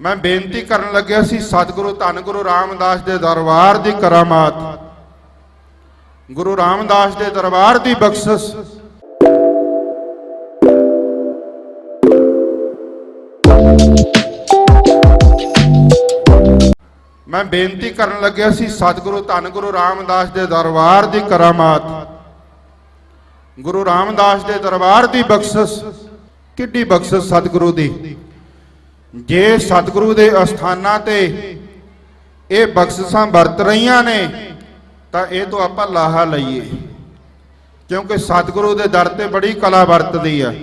ਮੈਂ ਬੇਨਤੀ ਕਰਨ ਲੱਗਿਆ ਸੀ, ਸਤਿਗੁਰੂ ਧੰਨ ਗੁਰੂ ਰਾਮਦਾਸ ਦੇ ਦਰਬਾਰ ਦੀ ਕਰਾਮਾਤ। ਗੁਰੂ ਰਾਮਦਾਸ ਦੇ ਦਰਬਾਰ ਦੀ ਬਖਸ਼ਿਸ਼। ਮੈਂ ਬੇਨਤੀ ਕਰਨ ਲੱਗਿਆ ਸੀ, ਸਤਿਗੁਰੂ ਧੰਨ ਗੁਰੂ ਰਾਮਦਾਸ ਦੇ ਦਰਬਾਰ ਦੀ ਕਰਾਮਾਤ। ਗੁਰੂ ਰਾਮਦਾਸ ਦੇ ਦਰਬਾਰ ਦੀ ਬਖਸ਼ਿਸ਼। ਕਿੱਡੀ ਬਖਸ਼ਿਸ਼ ਸਤਿਗੁਰੂ ਦੀ। ਜੇ ਸਤਿਗੁਰੂ ਦੇ ਅਸਥਾਨਾਂ ਤੇ ਇਹ ਬਖਸ਼ਿਸ਼ਾਂ ਵਰਤ ਰਹੀਆਂ ਨੇ, ਤਾਂ ਇਹ ਤੋਂ ਆਪਾਂ ਲਾਹਾ ਲਈਏ। ਕਿਉਂਕਿ ਸਤਿਗੁਰੂ ਦੇ ਦਰ ਤੇ ਬੜੀ ਕਲਾ ਵਰਤਦੀ ਆ।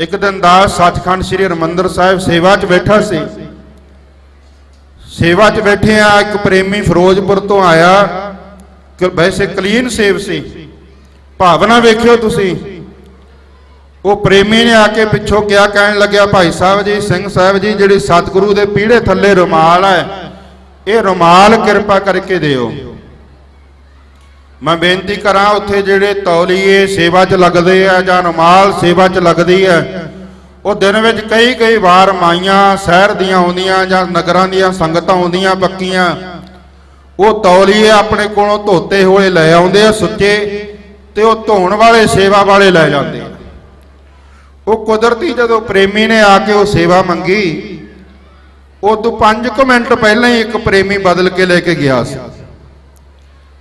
ਇੱਕ ਦਿਨ ਦਾਸ ਸੱਚਖੰਡ ਸ੍ਰੀ ਹਰਿਮੰਦਰ ਸਾਹਿਬ ਸੇਵਾ 'ਚ ਬੈਠਾ ਸੀ। ਸੇਵਾ 'ਚ ਬੈਠੇ ਆ ਇੱਕ ਪ੍ਰੇਮੀ ਫਿਰੋਜ਼ਪੁਰ ਤੋਂ ਆਇਆ। ਕਿ ਵੈਸੇ ਕਲੀਨ ਸੇਵ ਸੀ। ਭਾਵਨਾ ਵੇਖਿਓ ਤੁਸੀਂ ਉਹ ਪ੍ਰੇਮੀ ਨੇ ਆ ਕੇ ਪਿੱਛੋਂ ਕਿਹਾ ਕਹਿਣ ਲੱਗਿਆ? ਭਾਈ ਸਾਹਿਬ ਜੀ, ਸਿੰਘ ਸਾਹਿਬ ਜੀ, ਜਿਹੜੀ ਸਤਿਗੁਰੂ ਦੇ ਪੀੜੇ ਥੱਲੇ ਰੁਮਾਲ ਹੈ, ਇਹ ਰੁਮਾਲ ਕਿਰਪਾ ਕਰਕੇ ਦਿਓ। ਮੈਂ ਬੇਨਤੀ ਕਰਾਂ, ਉੱਥੇ ਜਿਹੜੇ ਤੌਲੀਏ ਸੇਵਾ 'ਚ ਲੱਗਦੇ ਆ ਜਾਂ ਰੁਮਾਲ ਸੇਵਾ 'ਚ ਲੱਗਦੀ ਹੈ, ਉਹ ਦਿਨ ਵਿੱਚ ਕਈ ਕਈ ਵਾਰ ਮਾਈਆਂ ਸ਼ਹਿਰ ਦੀਆਂ ਆਉਂਦੀਆਂ ਜਾਂ ਨਗਰਾਂ ਦੀਆਂ ਸੰਗਤਾਂ ਆਉਂਦੀਆਂ ਪੱਕੀਆਂ, ਉਹ ਤੌਲੀਏ ਆਪਣੇ ਕੋਲੋਂ ਧੋਤੇ ਹੋਏ ਲੈ ਆਉਂਦੇ ਆ ਸੁੱਚੇ ਤੇ ਉਹ ਧੋਣ ਵਾਲੇ ਸੇਵਾ ਵਾਲੇ ਲੈ ਜਾਂਦੇ ਆ। ਉਹ ਕੁਦਰਤੀ ਜਦੋਂ ਪ੍ਰੇਮੀ ਨੇ ਆ ਕੇ ਉਹ ਸੇਵਾ ਮੰਗੀ, ਉਦੋਂ ਤੋਂ 5 ਮਿੰਟ ਪਹਿਲਾਂ ਹੀ ਇੱਕ ਪ੍ਰੇਮੀ ਬਦਲ ਕੇ ਲੈ ਕੇ ਗਿਆ ਸੀ।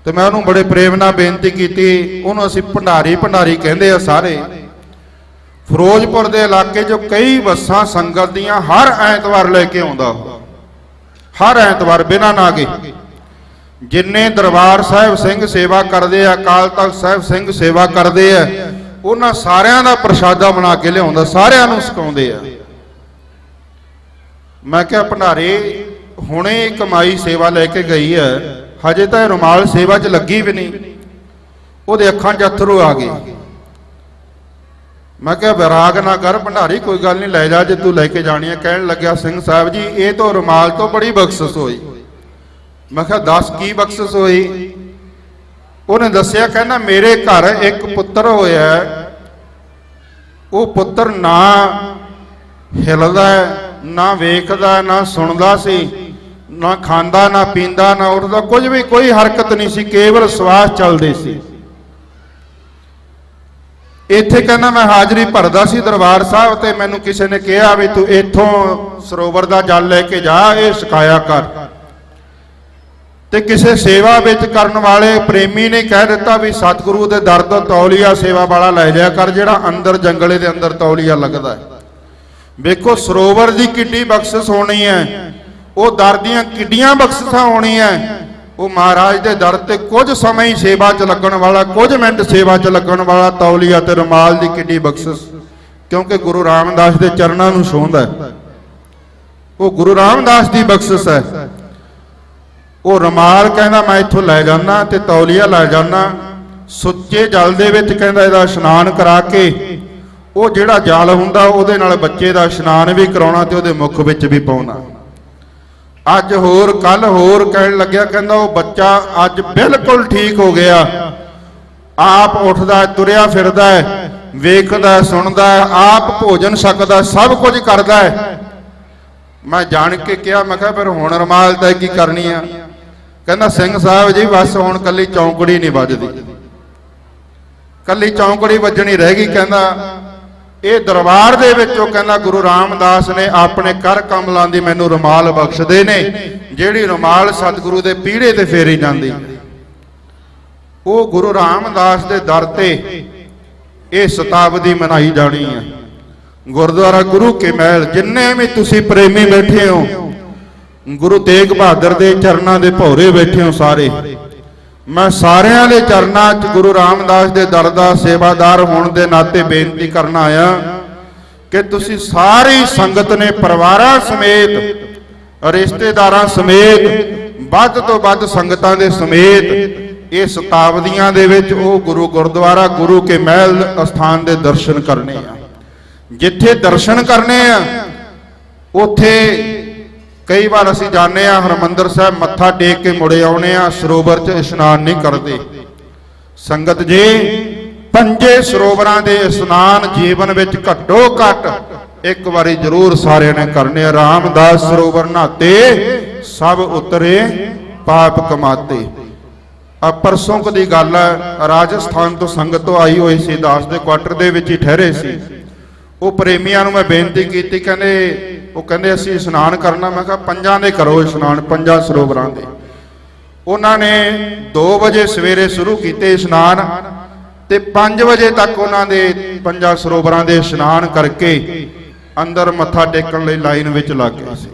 ਤੇ ਮੈਂ ਉਹਨੂੰ ਬੜੇ ਪ੍ਰੇਮ ਨਾਲ ਬੇਨਤੀ ਕੀਤੀ, ਉਹਨੂੰ ਅਸੀਂ ਭੰਡਾਰੀ ਭੰਡਾਰੀ ਕਹਿੰਦੇ ਆ ਸਾਰੇ। ਫਿਰੋਜ਼ਪੁਰ ਦੇ ਇਲਾਕੇ 'ਚੋਂ ਕਈ ਬੱਸਾਂ ਸੰਗਤ ਦੀਆਂ ਹਰ ਐਤਵਾਰ ਲੈ ਕੇ ਆਉਂਦਾ ਹਰ ਐਤਵਾਰ ਬਿਨਾਂ ਨਾਗੇ। ਜਿੰਨੇ ਦਰਬਾਰ ਸਾਹਿਬ ਸਿੰਘ ਸੇਵਾ ਕਰਦੇ ਆ, ਅਕਾਲ ਤਖਤ ਸਾਹਿਬ ਸਿੰਘ ਸੇਵਾ ਕਰਦੇ ਆ ਉਹਨਾਂ ਸਾਰਿਆਂ ਦਾ ਪ੍ਰਸ਼ਾਦਾ ਬਣਾ ਕੇ ਲਿਆਉਂਦਾ, ਸਾਰਿਆਂ ਨੂੰ ਸਿਖਾਉਂਦੇ ਆ। ਮੈਂ ਕਿਹਾ, ਭੰਡਾਰੇ, ਹੁਣੇ ਕਮਾਈ ਸੇਵਾ ਲੈ ਕੇ ਗਈ ਹੈ, ਹਜੇ ਤਾਂ ਇਹ ਰੁਮਾਲ ਸੇਵਾ 'ਚ ਲੱਗੀ ਵੀ ਨਹੀਂ। ਉਹਦੇ ਅੱਖਾਂ 'ਚ ਅਥਰੂ ਆ ਗਏ। ਮੈਂ ਕਿਹਾ, ਵਿਰਾਗ ਨਾ ਕਰ, ਭੰਡਾਰੀ, ਕੋਈ ਗੱਲ ਨਹੀਂ, ਲੈ ਜਾ ਜੇ ਤੂੰ ਲੈ ਕੇ ਜਾਣੀ ਹੈ। ਕਹਿਣ ਲੱਗਿਆ, ਸਿੰਘ ਸਾਹਿਬ ਜੀ, ਇਹ ਤੋਂ ਰੁਮਾਲ ਤੋਂ ਬੜੀ ਬਖਸ਼ਿਸ਼ ਹੋਈ। ਮੈਂ ਕਿਹਾ, ਦੱਸ ਕੀ ਬਖਸ਼ਿਸ਼ ਹੋਈ? ਉਹਨੇ ਦੱਸਿਆ, ਕਹਿੰਦਾ, ਮੇਰੇ ਘਰ ਇੱਕ ਪੁੱਤਰ ਹੋਇਆ ਉਹ ਪੁੱਤਰ ਨਾ ਹਿਲਦਾ ਨਾ ਵੇਖਦਾ, ਨਾ ਸੁਣਦਾ ਸੀ, ਨਾ ਖਾਂਦਾ, ਨਾ ਪੀਂਦਾ, ਨਾ ਉੱਠਦਾ, ਕੁਝ ਵੀ, ਕੋਈ ਹਰਕਤ ਨਹੀਂ ਸੀ, ਕੇਵਲ ਸਵਾਸ ਚੱਲਦੇ ਸੀ। ਇੱਥੇ ਕਹਿੰਦਾ, ਮੈਂ ਹਾਜ਼ਰੀ ਭਰਦਾ ਸੀ ਦਰਬਾਰ ਸਾਹਿਬ ਤੇ ਮੈਨੂੰ ਕਿਸੇ ਨੇ ਕਿਹਾ ਵੀ ਤੂੰ ਇੱਥੋਂ ਸਰੋਵਰ ਦਾ ਜਲ ਲੈ ਕੇ ਜਾ, ਇਹ ਸਿਖਾਇਆ ਕਰ। ਤੇ ਕਿਸੇ ਸੇਵਾ ਵਿੱਚ ਕਰਨ ਵਾਲੇ ਪ੍ਰੇਮੀ ਨੇ ਕਹਿ ਦਿੱਤਾ ਵੀ ਸਤਿਗੁਰੂ ਦੇ ਦਰ ਤੋਂ ਤੌਲੀਆ ਸੇਵਾ ਵਾਲਾ ਲੈ ਲਿਆ ਕਰ, ਜਿਹੜਾ ਅੰਦਰ ਜੰਗਲੇ ਦੇ ਅੰਦਰ ਤੌਲੀਆ ਲੱਗਦਾ ਹੈ। ਵੇਖੋ, ਸਰੋਵਰ ਦੀ ਕਿੱਡੀ ਬਖਸ਼ਿਸ਼ ਹੋਣੀ ਹੈ। ਉਹ ਦਰ ਦੀਆਂ ਕਿੱਡੀਆਂ ਬਖਸ਼ਿਸ਼ਾਂ ਹੋਣੀਆਂ ਉਹ ਮਹਾਰਾਜ ਦੇ ਦਰ ਤੇ ਕੁਝ ਸਮਾਂ ਹੀ ਸੇਵਾ 'ਚ ਲੱਗਣ ਵਾਲਾ, ਕੁਝ ਮਿੰਟ ਸੇਵਾ 'ਚ ਲੱਗਣ ਵਾਲਾ ਤੌਲੀਆ ਤੇ ਰੁਮਾਲ ਦੀ ਕਿੱਡੀ ਬਖਸ਼ਿਸ਼। ਕਿਉਂਕਿ ਗੁਰੂ ਰਾਮਦਾਸ ਦੇ ਚਰਨਾਂ ਨੂੰ ਛੂਹੰਦਾ ਹੈ। ਉਹ ਗੁਰੂ ਰਾਮਦਾਸ ਦੀ ਬਖਸ਼ਿਸ਼ ਹੈ। ਉਹ ਰਮਾਲ ਕਹਿੰਦਾ, ਮੈਂ ਇੱਥੋਂ ਲੈ ਜਾਣਾ ਤੇ ਤੌਲੀਆ ਲੈ ਜਾਣਾ ਸੁੱਚੇ ਜਲ ਦੇ ਵਿੱਚ ਕਹਿੰਦਾ, ਇਹਦਾ ਇਸ਼ਨਾਨ ਕਰਾ ਕੇ। ਉਹ ਜਿਹੜਾ ਜਲ ਹੁੰਦਾ, ਉਹਦੇ ਨਾਲ ਬੱਚੇ ਦਾ ਇਸ਼ਨਾਨ ਵੀ ਕਰਾਉਣਾ ਤੇ ਉਹਦੇ ਮੁਖ ਵਿੱਚ ਵੀ ਪਾਉਣਾ। ਅੱਜ ਹੋਰ ਕੱਲ ਹੋਰ ਕਹਿਣ ਲੱਗਿਆ, ਕਹਿੰਦਾ, ਉਹ ਬੱਚਾ ਅੱਜ ਬਿਲਕੁਲ ਠੀਕ ਹੋ ਗਿਆ। ਆਪ ਉੱਠਦਾ ਤੁਰਿਆ ਫਿਰਦਾ ਹੈ, ਵੇਖਦਾ ਸੁਣਦਾ ਆਪ ਭੋਜਨ ਸਕਦਾ ਸਭ ਕੁਝ ਕਰਦਾ ਹੈ। ਮੈਂ ਜਾਣ ਕੇ ਕਿਹਾ, ਮੈਂ ਕਿਹਾ, ਫਿਰ ਹੁਣ ਰਮਾਲ ਤਾਂ ਕੀ ਕਰਨੀ ਆ? ਕਹਿੰਦਾ, ਸਿੰਘ ਸਾਹਿਬ ਜੀ, ਬਸ ਹੁਣ ਕੱਲੀ ਚੌਂਕੜੀ ਨਹੀਂ ਵੱਜਦੀ। ਕੱਲੀ ਚੌਂਕੜੀ ਵੱਜਣੀ ਰਹਿ ਗਈ, ਕਹਿੰਦਾ, ਇਹ ਦਰਬਾਰ ਦੇ ਵਿੱਚੋਂ, ਕਹਿੰਦਾ, ਗੁਰੂ ਰਾਮਦਾਸ ਨੇ ਆਪਣੇ ਕਰ ਕਮਲਾਂ ਦੀ ਮੈਨੂੰ ਰੁਮਾਲ ਬਖਸ਼ਦੇ ਨੇ, ਜਿਹੜੀ ਰੁਮਾਲ ਸਤਿਗੁਰੂ ਦੇ ਪੀੜੇ ਤੇ ਫੇਰੀ ਜਾਂਦੀ। ਉਹ ਗੁਰੂ ਰਾਮਦਾਸ ਦੇ ਦਰ ਤੇ ਇਹ ਸ਼ਤਾਬਦੀ ਮਨਾਈ ਜਾਣੀ ਹੈ। ਗੁਰਦੁਆਰਾ ਗੁਰੂ ਕੇ ਮਹਿਲ, ਜਿੰਨੇ ਵੀ ਤੁਸੀਂ ਪ੍ਰੇਮੀ ਬੈਠੇ ਹੋ ਗੁਰੂ ਤੇਗ ਬਹਾਦਰ ਦੇ ਚਰਨਾਂ ਦੇ ਭੌਰੇ ਬੈਠੇ ਹੋ ਸਾਰੇ। ਮੈਂ ਸਾਰਿਆਂ ਦੇ ਚਰਨਾਂ 'ਚ ਗੁਰੂ ਰਾਮਦਾਸ ਦੇ ਦਰ ਦਾ ਸੇਵਾਦਾਰ ਹੋਣ ਦੇ ਨਾਤੇ ਬੇਨਤੀ ਕਰਨ ਆਇਆ ਕਿ ਤੁਸੀਂ ਸਾਰੀ ਸੰਗਤ ਨੇ, ਪਰਿਵਾਰਾਂ ਸਮੇਤ, ਰਿਸ਼ਤੇਦਾਰਾਂ ਸਮੇਤ, ਵੱਧ ਤੋਂ ਵੱਧ ਸੰਗਤਾਂ ਦੇ ਸਮੇਤ, ਇਹ ਸ਼ਤਾਬਦੀਆਂ ਦੇ ਵਿੱਚ ਉਹ ਗੁਰੂ ਗੁਰਦੁਆਰਾ, ਗੁਰੂ ਕੇ ਮਹਿਲ ਅਸਥਾਨ ਦੇ ਦਰਸ਼ਨ ਕਰਨੇ ਆ। ਜਿੱਥੇ ਦਰਸ਼ਨ ਕਰਨੇ ਆ, ਉੱਥੇ ਕਈ ਵਾਰ ਅਸੀਂ ਜਾਂਦੇ ਆ ਹਰਮੰਦਰ ਸਾਹਿਬ ਮੱਥਾ ਟੇਕ ਕੇ ਮੁੜੇ ਆਉਨੇ ਆ ਸਰੋਵਰ 'ਚ ਇਸ਼ਨਾਨ ਨਹੀਂ ਕਰਦੇ। ਸੰਗਤ ਜੀ, ਪੰਜੇ ਸਰੋਵਰਾਂ ਦੇ ਇਸ਼ਨਾਨ ਜੀਵਨ ਵਿੱਚ ਘੱਟੋ ਘੱਟ ਇੱਕ ਵਾਰੀ ਜ਼ਰੂਰ ਸਾਰਿਆਂ ਨੇ ਕਰਨੇ ਆ। ਰਾਮਦਾਸ ਸਰੋਵਰ ਨਹਾਤੇ, ਸਭ ਉਤਰੇ, ਪਾਪ ਕਮਾਤੇ। ਆ ਪਰਸੋਂ ਕੁ ਦੀ ਗੱਲ ਹੈ ਰਾਜਸਥਾਨ ਤੋਂ ਸੰਗਤ ਤੋਂ ਆਈ ਹੋਈ ਸੀ, ਦਾਸ ਦੇ ਕੁਆਟਰ ਦੇ ਵਿੱਚ ਹੀ ਠਹਿਰੇ ਸੀ। ਉਹ ਪ੍ਰੇਮੀਆਂ ਨੂੰ ਮੈਂ ਬੇਨਤੀ ਕੀਤੀ, ਕਹਿੰਦੇ ਉਹ ਕਹਿੰਦੇ ਅਸੀਂ ਇਸ਼ਨਾਨ ਕਰਨਾ, ਮੈਂ ਕਿਹਾ ਪੰਜਾਂ ਦੇ ਕਰੋ ਇਸ਼ਨਾਨ, ਪੰਜਾਂ ਸਰੋਵਰਾਂ ਦੇ। ਉਹਨਾਂ ਨੇ 2 ਵਜੇ ਸਵੇਰੇ ਸ਼ੁਰੂ ਕੀਤੇ ਇਸ਼ਨਾਨ ਤੇ 5 ਵਜੇ ਤੱਕ ਉਹਨਾਂ ਦੇ ਪੰਜਾਂ ਸਰੋਵਰਾਂ ਦੇ ਇਸ਼ਨਾਨ ਕਰਕੇ ਅੰਦਰ ਮੱਥਾ ਟੇਕਣ ਲਈ ਲਾਈਨ ਵਿੱਚ ਲੱਗ ਗਏ ਸੀ।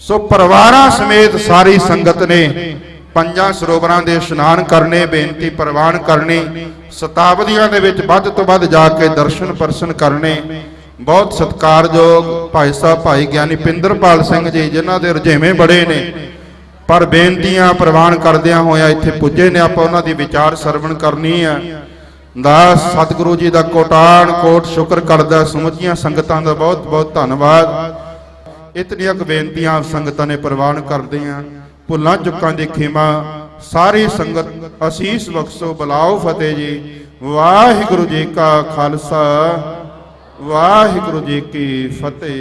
ਸੋ ਪਰਿਵਾਰਾਂ ਸਮੇਤ ਸਾਰੀ ਸੰਗਤ ਨੇ ਪੰਜਾਂ ਸਰੋਵਰਾਂ ਦੇ ਇਸ਼ਨਾਨ ਕਰਨੇ, ਬੇਨਤੀ ਪ੍ਰਵਾਨ ਕਰਨੀ ਸ਼ਤਾਬਦੀਆਂ ਦੇ ਵਿੱਚ ਵੱਧ ਤੋਂ ਵੱਧ ਜਾ ਕੇ ਦਰਸ਼ਨ ਪਰਸ਼ਨ ਕਰਨੇ ਬਹੁਤ ਸਤਿਕਾਰਯੋਗ ਭਾਈ ਸਾਹਿਬ, ਭਾਈ ਗਿਆਨੀ ਪਿੰਦਰਪਾਲ ਸਿੰਘ ਜੀ, ਜਿਨ੍ਹਾਂ ਦੇ ਰੁਝੇਵੇਂ ਬੜੇ ਨੇ। ਪਰ ਬੇਨਤੀਆਂ ਪ੍ਰਵਾਨ ਕਰਦਿਆਂ ਹੋਇਆ ਇੱਥੇ ਪੁੱਜੇ ਨੇ। ਆਪਾਂ ਉਹਨਾਂ ਦੀ ਵਿਚਾਰ ਸਰਵਣ ਕਰਨੀ ਆ। ਦਾਸ ਸਤਿਗੁਰੂ ਜੀ ਦਾ ਕੋਟਾਨ ਕੋਟ ਸ਼ੁਕਰ ਕਰਦਾ। ਸਮੁੱਚੀਆਂ ਸੰਗਤਾਂ ਦਾ ਬਹੁਤ ਬਹੁਤ ਧੰਨਵਾਦ। ਇਤਨੀਆਂ ਕੁ ਬੇਨਤੀਆਂ ਸੰਗਤਾਂ ਨੇ ਪ੍ਰਵਾਨ ਕਰਦੀਆਂ। ਭੁੱਲਾਂ ਚੁੱਕਾਂ ਦੀ ਖਿਮਾ। ਸਾਰੀ ਸੰਗਤ ਅਸੀਸ ਬਖਸ਼ੋ। ਬਲਾਓ ਫਤਿਹ ਜੀ। ਵਾਹਿਗੁਰੂ ਜੀ ਕਾ ਖਾਲਸਾ। ਵਾਹਿਗੁਰੂ ਜੀ ਕੀ ਫਤਿਹ।